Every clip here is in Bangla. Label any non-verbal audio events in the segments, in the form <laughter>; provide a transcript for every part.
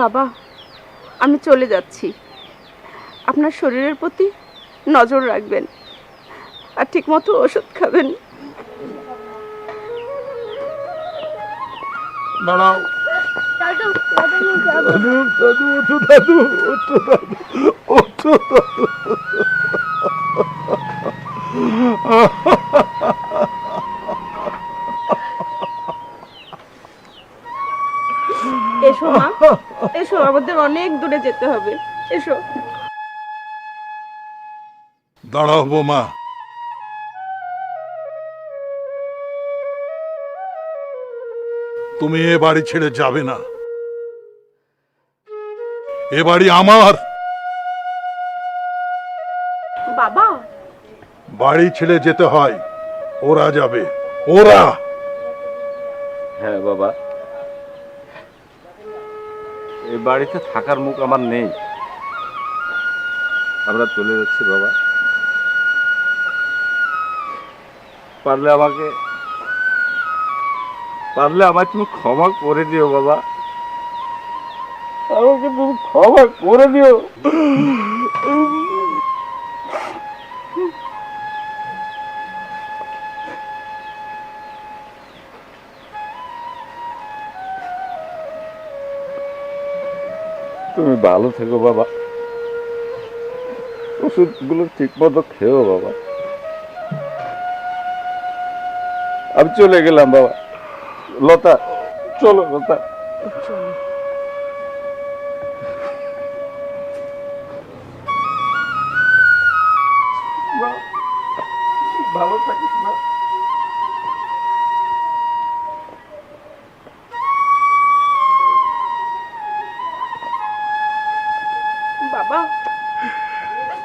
বাবা, আমি চলে যাচ্ছি। আপনার শরীরের প্রতি নজর রাখবেন আর ঠিকমতো ওষুধ খাবেন। দাঁড়াও। দাদু দাদু দাদু দাদু দাদু। মা। এসো আমাদের অনেক দূরে যেতে হবে। এসো। দাঁড়াও বোমা। তুমি এ বাড়ি ছেড়ে যাবে না। এ বাড়ি আমার। বাবা। বাড়ি ছেড়ে যেতে হয়। ওরা যাবে। ওরা। হ্যাঁ বাবা। এই বাড়িতে থাকার মুখ আমার নেই। আমরা চলে যাচ্ছি, বাবা। পারলে আমাকে, পারলে আমার তুমি ক্ষমা করে দিও, বাবা। আমাকে তুমি ক্ষমা করে দিও। তুমি ভালো থেকো, বাবা। ওষুধগুলো ঠিক মতো খেও বাবা। আমি চলে গেলাম, বাবা। লতা, চলো, লতা। ভালো থাকিস না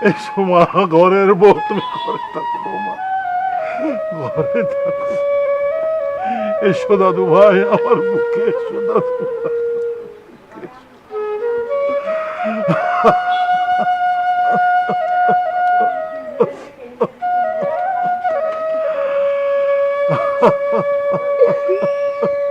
এসো মা ঘরের বউ তুমি ঘরে থাকো বৌমা ঘরে থাকো। এসো দাদু ভাই আমার বুকে এসো দাদু ভাই। <laughs>